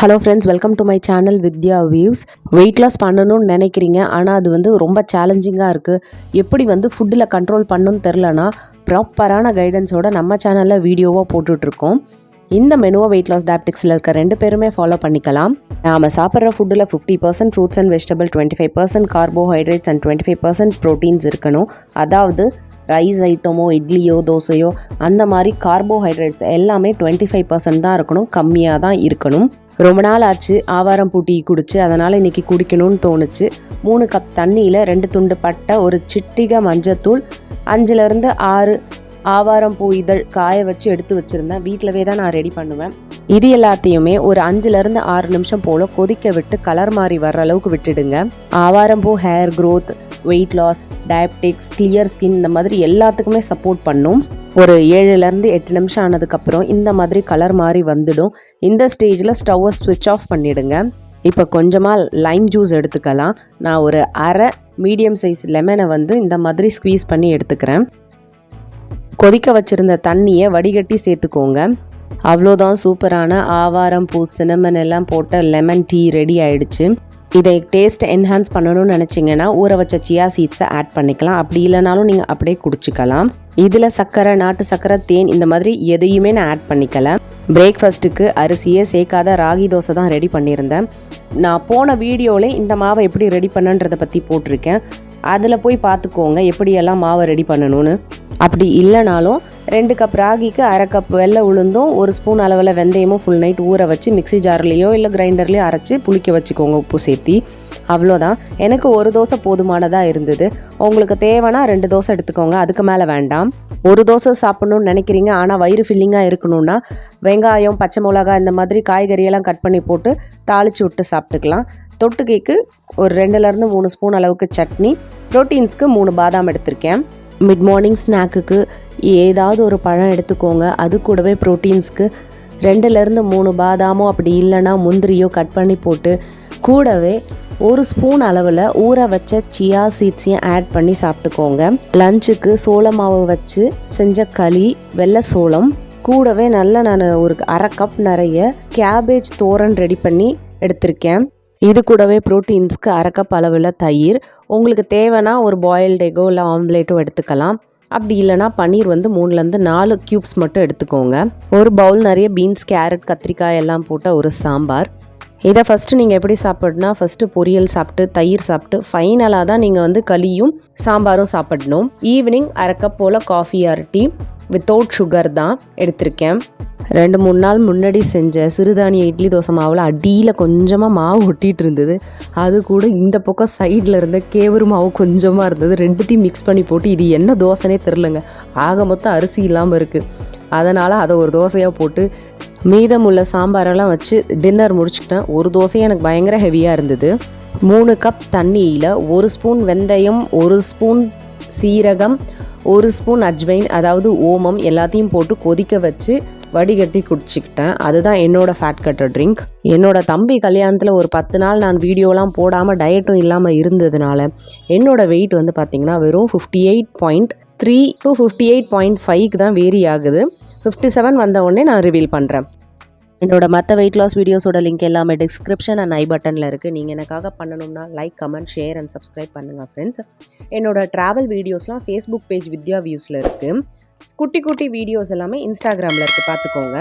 Hello friends welcome to my channel Vidya views weight loss பண்ணணும்னு நினைக்கிறீங்க ஆனால் அது வந்து ரொம்ப சேலஞ்சிங்காக இருக்குது எப்படி வந்து ஃபுட்டில் கண்ட்ரோல் பண்ணணும்னு தெரிலனா ப்ராப்பரான கைடன்ஸோட நம்ம சேனலில் வீடியோவாக போட்டுட்ருக்கோம். இந்த மெனுவை வெயிட் லாஸ் டேப்டிக்ஸில் இருக்க ரெண்டு பேருமே ஃபாலோ பண்ணிக்கலாம். நாம் சாப்பிட்ற ஃபுட்டில் fifty percent fruits and vegetable twenty five percent carbohydrates and twenty five percent proteins இருக்கணும். அதாவது ரைஸ் ஐட்டமோ இட்லியோ தோசையோ அந்த மாதிரி கார்போஹைட்ரேட்ஸ் எல்லாமே டுவெண்ட்டி ஃபைவ் பர்சன்ட் தான் இருக்கணும் கம்மியாக தான் இருக்கணும். ரொம்ப நாள் ஆச்சு ஆவாரம் பூட்டி குடிச்சு அதனால் இன்றைக்கி குடிக்கணும்னு தோணுச்சு. மூணு கப் தண்ணியில் ரெண்டு துண்டு பட்டை ஒரு சிட்டிகை மஞ்சத்தூள் அஞ்சுலேருந்து ஆறு ஆவாரம் பூ இதழ் காய வச்சு எடுத்து வச்சுருந்தேன். வீட்டிலவே தான் நான் ரெடி பண்ணுவேன். இது எல்லாத்தையுமே ஒரு அஞ்சுலேருந்து ஆறு நிமிஷம் போல் கொதிக்க விட்டு கலர் மாறி வர்ற அளவுக்கு விட்டுடுங்க. ஆவாரம்பூ hair growth weight loss diabetics clear skin இந்த மாதிரி எல்லாத்துக்குமே சப்போர்ட் பண்ணும். ஒரு ஏழுலேருந்து எட்டு நிமிஷம் ஆனதுக்கப்புறம் இந்த மாதிரி கலர் மாதிரி வந்துடும். இந்த ஸ்டேஜில் ஸ்டவ்வை ஸ்விட்ச் ஆஃப் பண்ணிடுங்க. இப்போ கொஞ்சமாக லைம் ஜூஸ் எடுத்துக்கலாம். நான் ஒரு அரை மீடியம் சைஸ் லெமனை வந்து இந்த மாதிரி ஸ்க்வீஸ் பண்ணி எடுத்துக்கிறேன். கொதிக்க வச்சுருந்த தண்ணியை வடிகட்டி சேர்த்துக்கோங்க. அவ்வளோதான் சூப்பரான ஆவாரம் பூ சினமன் எல்லாம் போட்ட லெமன் டீ ரெடி ஆயிடுச்சு. இதை டேஸ்ட் என்ஹான்ஸ் பண்ணணும்னு நினச்சிங்கன்னா ஊற வச்ச சியா சீட்ஸை ஆட் பண்ணிக்கலாம். அப்படி இல்லைனாலும் நீங்கள் அப்படியே குடிச்சிக்கலாம். இதில் சர்க்கரை நாட்டு சர்க்கரை தேன் இந்த மாதிரி எதையுமே நான் ஆட் பண்ணிக்கல. பிரேக்ஃபாஸ்ட்டுக்கு அரிசியே சேர்க்காத ராகி தோசை தான் ரெடி பண்ணியிருந்தேன். நான் போன வீடியோவில் இந்த மாவை எப்படி ரெடி பண்ணன்றதை பற்றி போட்டிருக்கேன். அதில் போய் பார்த்துக்கோங்க எப்படியெல்லாம் மாவை ரெடி பண்ணணும்னு. அப்படி இல்லைனாலும் ரெண்டு கப் ராகிக்கு அரை கப் வெள்ளை உளுந்தும் ஒரு ஸ்பூன் அளவில் வெந்தயமும் ஃபுல் நைட் ஊற வச்சு மிக்ஸி ஜார்லேயோ இல்லை கிரைண்டர்லேயோ அரைச்சி புளிக்க வச்சுக்கோங்க உப்பு சேர்த்தி. அவ்வளோதான். எனக்கு ஒரு தோசை போதுமானதாக இருந்தது. உங்களுக்கு தேவைன்னா ரெண்டு தோசை எடுத்துக்கோங்க. அதுக்கு மேலே வேண்டாம். ஒரு தோசை சாப்பிட்ணுன்னு நினைக்கிறீங்க. ஆனால் வயிறு ஃபில்லிங்காக இருக்கணும்னா வெங்காயம் பச்சை மிளகா இந்த மாதிரி காய்கறியெல்லாம் கட் பண்ணி போட்டு தாளித்து விட்டு சாப்பிட்டுக்கலாம். தொட்டுக்கைக்கு ஒரு ரெண்டுலேருந்து மூணு ஸ்பூன் அளவுக்கு சட்னி. ப்ரோட்டீன்ஸ்க்கு மூணு பாதாம் எடுத்திருக்கேன். மிட் மார்னிங் ஸ்நாக்குக்கு ஏதாவது ஒரு பழம் எடுத்துக்கோங்க. அது கூடவே ப்ரோட்டீன்ஸ்க்கு ரெண்டுலேருந்து மூணு பாதாமோ அப்படி இல்லைன்னா முந்திரியோ கட் பண்ணி போட்டு கூடவே ஒரு ஸ்பூன் அளவில் ஊற வச்ச சியா சீட்ஸையும் ஆட் பண்ணி சாப்பிட்டுக்கோங்க. லஞ்சுக்கு சோள மாவு வச்சு செஞ்ச களி வெள்ளை சோளம் கூடவே நல்லா நான் ஒரு அரை கப் நிறைய கேபேஜ் தோரன் ரெடி பண்ணி எடுத்திருக்கேன். இது கூடவே ப்ரோட்டீன்ஸ்க்கு அரைக்கப் அளவில் தயிர். உங்களுக்கு தேவைன்னா ஒரு பாயில்டு எக்கோ இல்லை ஆம்லேட்டோ எடுத்துக்கலாம். அப்படி இல்லைனா பன்னீர் வந்து மூணுலேருந்து நாலு க்யூப்ஸ் மட்டும் எடுத்துக்கோங்க. ஒரு பவுல் நிறைய பீன்ஸ் கேரட் கத்திரிக்காய் எல்லாம் போட்ட ஒரு சாம்பார். இதை ஃபஸ்ட்டு நீங்கள் எப்படி சாப்பிட்னா ஃபஸ்ட்டு பொரியல் சாப்பிட்டு தயிர் சாப்பிட்டு ஃபைனலாக தான் நீங்கள் வந்து களியும் சாம்பாரும் சாப்பிடணும். ஈவினிங் அரை cup pole coffee or tea without sugar தான் எடுத்திருக்கேன். ரெண்டு மூணு நாள் முன்னாடி செஞ்ச சிறுதானிய இட்லி தோசை மாவில் அடியில் கொஞ்சமாக மாவு ஒட்டிகிட்டு இருந்தது அது கூட இந்த பக்கம் சைடில் இருந்த கேவரு மாவு கொஞ்சமாக இருந்தது. ரெண்டுத்தையும் மிக்ஸ் பண்ணி போட்டு இது என்ன தோசைனே தெரிலங்க ஆக மொத்தம் அரிசி இல்லாமல் இருக்குது அதனால் அதை ஒரு தோசையாக போட்டு மீதமுள்ள சாம்பாரெல்லாம் வச்சு டின்னர் முடிச்சுக்கிட்டேன். ஒரு தோசையும் எனக்கு பயங்கர ஹெவியாக இருந்தது. மூணு கப் தண்ணியில் ஒரு ஸ்பூன் வெந்தயம் ஒரு ஸ்பூன் சீரகம் ஒரு ஸ்பூன் அஜ்வைன் அதாவது ஓமம் எல்லாத்தையும் போட்டு கொதிக்க வச்சு வடிகட்டி குடிச்சிக்கிட்டேன். அதுதான் என்னோட ஃபேட் கட்டர் ட்ரிங்க் என்னோட தம்பி கல்யாணத்தில் ஒரு பத்து நாள் நான் வீடியோலாம் போடாமல் டயட்டும் இல்லாமல் இருந்ததுனால என்னோட வெயிட் வந்து பார்த்திங்கன்னா வெறும் fifty eight point three to fifty eight point ஃபைவ்க்கு தான் வேரி ஆகுது. ஃபிஃப்டி செவன் வந்த உடனே நான் ரிவீல் பண்ணுறேன் என்னோட மற்ற வெயிட் லாஸ் வீடியோஸோட லிங்க் எல்லாமே டிஸ்கிரிப்ஷன் அண்ட் ஐ பட்டனில் இருக்குது நீங்கள் எனக்காக பண்ணணும்னா like comment share and subscribe பண்ணுங்கள் ஃப்ரெண்ட்ஸ் என்னோட ட்ராவல் வீடியோஸ்லாம் ஃபேஸ்புக் பேஜ் வித்யா வியூஸில் இருக்குது குட்டி குட்டி வீடியோஸ் எல்லாமே இன்ஸ்டாகிராமில் இருக்குது பார்த்துக்கோங்க.